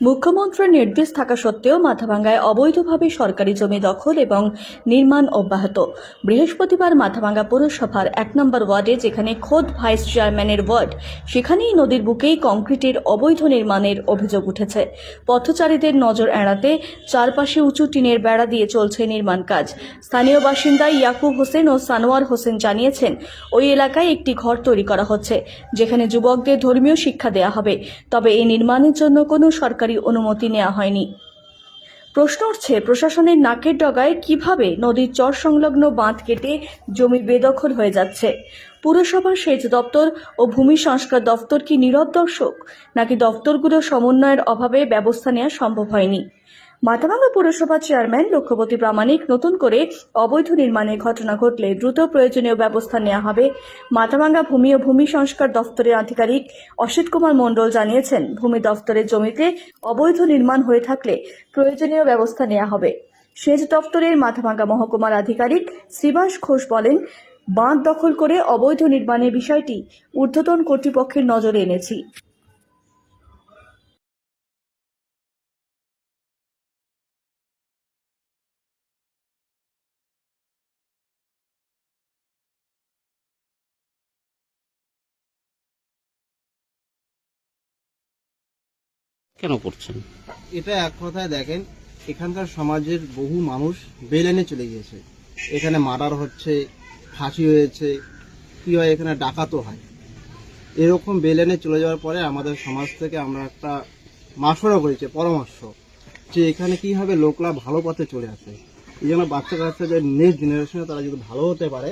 মুখ্যমন্ত্রীর নির্দেশ থাকা সত্ত্বেও মাথাভাঙ্গায় অবৈধভাবে সরকারি জমি দখল এবং নির্মাণ অব্যাহত। বৃহস্পতিবার মাথাভাঙ্গা পৌরসভার এক নম্বর ওয়ার্ডে যেখানে খোদ ভাইস চেয়ারম্যানের ওয়ার্ড, সেখানেই নদীর বুকেই কংক্রিটের অবৈধ নির্মাণের অভিযোগ উঠেছে। পথচারীদের নজর এড়াতে চারপাশে উঁচু টিনের বেড়া দিয়ে চলছে নির্মাণ কাজ। স্থানীয় বাসিন্দা ইয়াকুব হোসেন ও সানোয়ার হোসেন জানিয়েছেন, ওই এলাকায় একটি ঘর তৈরি করা হচ্ছে, যেখানে যুবকদের ধর্মীয় শিক্ষা দেওয়া হবে। তবে এই নির্মাণের জন্য কোনো সরকারি অনুমতি নেওয়া হয়নি। প্রশ্ন উঠছে, প্রশাসনের নাকের ডগায় কীভাবে নদীর চর সংলগ্ন বাঁধ কেটে জমি বেদখল হয়ে যাচ্ছে? পুরসভার সেচ দপ্তর ও ভূমি সংস্কার দপ্তর কি নীরব দর্শক? নাকি দপ্তরগুলো সমন্বয়ের অভাবে ব্যবস্থা নেওয়া সম্ভব হয়নি? মাথাভাঙ্গা পুরসভার চেয়ারম্যান লক্ষ্যপতি প্রামাণিক, নতুন করে অবৈধ নির্মাণের ঘটনা ঘটলে দ্রুত প্রয়োজনীয় ব্যবস্থা নেওয়া হবে। মাথাভাঙ্গা ভূমি ও ভূমি সংস্কার দপ্তরের আধিকারিক অসিত কুমার মণ্ডল জানিয়েছেন, ভূমি দপ্তরের জমিতে অবৈধ নির্মাণ হয়ে থাকলে প্রয়োজনীয় ব্যবস্থা নেওয়া হবে। সেচ দপ্তরের মাথাভাঙ্গা মহকুমার আধিকারিক শ্রীবাস ঘোষ বলেন, বাঁধ দখল করে অবৈধ নির্মাণের বিষয়টি ঊর্ধ্বতন কর্তৃপক্ষের নজরে এনেছি। কেন করছেন? এটা এক কথায় দেখেন, এখানকার সমাজের বহু মানুষ বেলেনে চলে গিয়েছে। এখানে মার্ডার হচ্ছে, ফাঁসি হয়েছে, কি হয়, এখানে ডাকাতও হয়। এরকম বেলেনে চলে যাওয়ার পরে আমাদের সমাজ থেকে আমরা একটা মাসড়া করেছে, পরামর্শ যে এখানে কীভাবে লোকরা ভালো পথে চলে আসে। এই জন্য বাচ্চা কাচ্চাদের নেক্সট জেনারেশনে তারা যদি ভালো হতে পারে,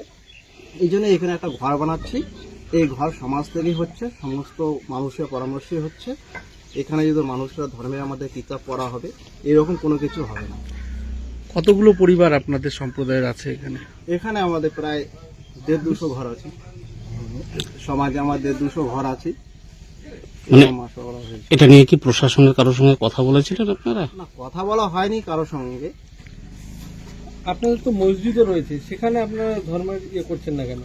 এই জন্য এখানে একটা ঘর বানাচ্ছি। এই ঘর সমাজ থেকেই হচ্ছে, সমস্ত মানুষের পরামর্শই হচ্ছে। এখানে যদি মানুষরা ধর্মের আমাদের কিতাব পড়া হবে এরকম কোনো কিছু হবে না। কতগুলো পরিবার আপনাদের সম্প্রদায়ের আছে এখানে? এখানে আমাদের প্রায় দেড় দুশো ঘর আছে। সমাজে আমাদের দুশো ঘর আছে। মানে- করা হয়েছে। এটা নিয়ে কি প্রশাসনের কারোর সঙ্গে কথা বলেছিলেন আপনারা? না কথা বলা হয়নি কারোর সঙ্গে। আপনাদের তো মসজিদও রয়েছে সেখানে আপনারা ধর্মের ইয়ে করছেন না কেন?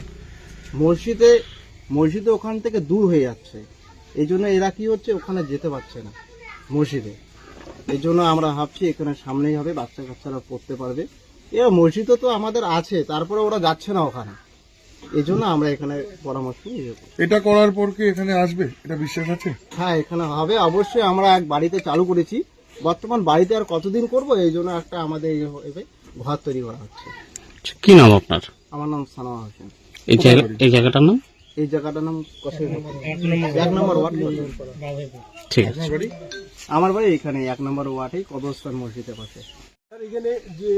মসজিদে মসজিদে ওখান থেকে দূর হয়ে যাচ্ছে। এই জন্য এরা কি হচ্ছে ওখানে যেতে পারছে না মসজিদে। এই জন্য আমরা ভাবছি এখানে সামনেই হবে বাচ্চা কাচ্চারা পড়তে পারবে। এরা মসজিদও তো আমাদের আছে তারপরে ওরা যাচ্ছে না ওখানে। এই জন্য আমরা এখানে পরামর্শ নিয়ে যাব। এটা করার পর কি এখানে আসবে? এটা বিশ্বাস আছে? হ্যাঁ এখানে হবে। অবশ্যই আমরা এক বাড়িতে চালু করেছি। বর্তমান বাড়িতে আর কতদিন করব এই জন্য একটা আমাদের ঘর তৈরি করা হচ্ছে। কি নাম আপনার? আমার নাম সানোয়া হোসেন। এই জায়গাটার নাম? এই জায়গাটার নাম এক নম্বর ওয়ার্ড ঠিক আছে। আমার বাড়ি এখানে এক নম্বর ওয়ার্ডেই কবরস্থান মসজিদের পাশে। স্যার এখানে যে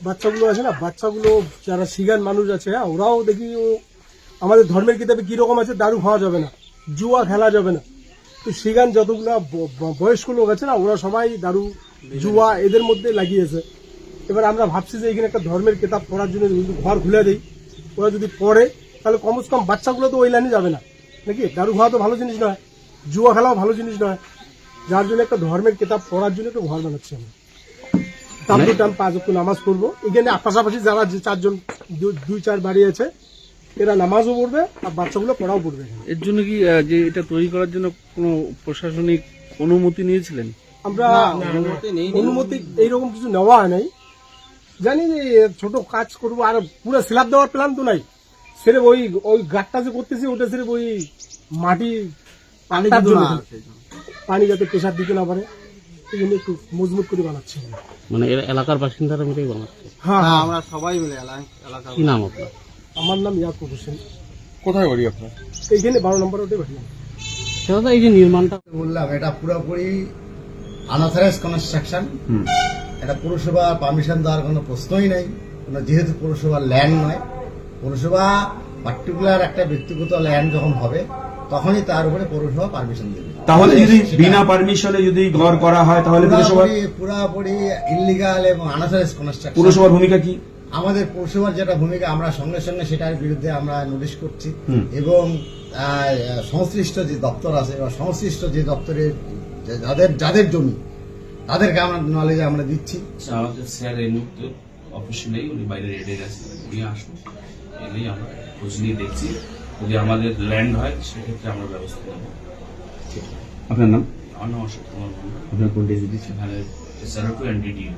বাচ্চাগুলো আছে না বাচ্চাগুলো যারা সিগান মানুষ আছে হ্যাঁ ওরাও দেখি ও আমাদের ধর্মের কিতাবে কীরকম আছে দারু খাওয়া যাবে না জুয়া খেলা যাবে না। তো সিগান যতগুলো বয়স্ক লোক আছে না ওরা সবাই দারু জুয়া এদের মধ্যে লাগিয়েছে। এবার আমরা ভাবছি যে এখানে একটা ধর্মের কিতাব পড়ার জন্য ঘর খুলে দেই ওরা যদি পড়ে তাহলে কমস কম বাচ্চাগুলো তো ওই লাইনে যাবে না। নাকি? দারু খাওয়া তো ভালো জিনিস নয় জুয়া খেলাও ভালো জিনিস নয়। যার জন্য একটা ধর্মের কিতাব পড়ার জন্য একটু ঘর বানাচ্ছি আমরা। টাইম টু টাইম পাঁচ ওয়াক্ত নামাজ পড়ব। এখানে পাশাপাশি যারা যে চারজন দুই চার বাড়ি আছে এরা নামাজও পড়বে আর বাচ্চাগুলো পড়াও পড়বে এর জন্য কি যে এটা তৈরি করার জন্য কোনো প্রশাসনিক অনুমতি নিয়েছিলেন? আমরা অনুমতি অনুমতি এইরকম কিছু নেওয়া হয় নাই। জানি যে ছোট কাজ করব আর পুরো স্ল্যাব দেওয়ার প্ল্যান তো নাই। সেরে ওই ওই গাটটা যে করতেছি ওটা সেরে ওই মাটি পানি। পানি যাতে প্রেশার দিতে না পারে এই জন্য একটু মজবুত করে বানাচ্ছি মানে এলাকার বাসিন্দারা মিলেই বানাচ্ছে? হ্যাঁ হ্যাঁ হ্যাঁ। আমরা সবাই মিলে এলাকা কি নাম আপনার? আমার নাম ইয়াকুব হোসেন। কোথায় বাড়ি আপনার? এইখানে বারো নম্বর ওটাই বাড়ি। আমার। দাদা এই যে নির্মাণটা বললাম এটা পুরোপুরি কনস্ট্রাকশন এটা পুরসভা পারমিশন দেওয়ার কোনো প্রশ্নই নাই। যেহেতু পুরসভার ল্যান্ড নয় পুরসভা পার্টিকুলার একটা ব্যক্তিগত ল্যান্ড যখন হবে তখনই তার উপরে পৌরসভা পারমিশন দেবে। তাহলে যদি বিনা পারমিশনে যদি ঘর করা হয় তাহলে পুরসভা পুরোপুরি পুরোপুরি ইলিগাল এবং আনঅথরাইজ কনস্ট্রাকশন পুরসভার ভূমিকা কি? আমাদের পৌরসভার যেটা ভূমিকা আমরা সঙ্গে সঙ্গে সেটার বিরুদ্ধে আমরা নোটিশ করছি। এবং সংশ্লিষ্ট যে দপ্তর আছে বা সংশ্লিষ্ট যে দপ্তরের যাদের যাদের জমি তাদেরকে আমরা নলেজে আমরা দিচ্ছি। আমাদের স্যার এই মুহূর্তে অফিসে নেই উনি বাইরে রেডে উনি আসুন। এলেই আমরা খোঁজ নিয়ে দেখছি যদি আমাদের ল্যান্ড হয় সেক্ষেত্রে আমরা ব্যবস্থা নেব। আপনার নাম? আমার নাম অশোক কুমার আপনার কোন ডিসি ভালো এসআরও টু এনডিডিও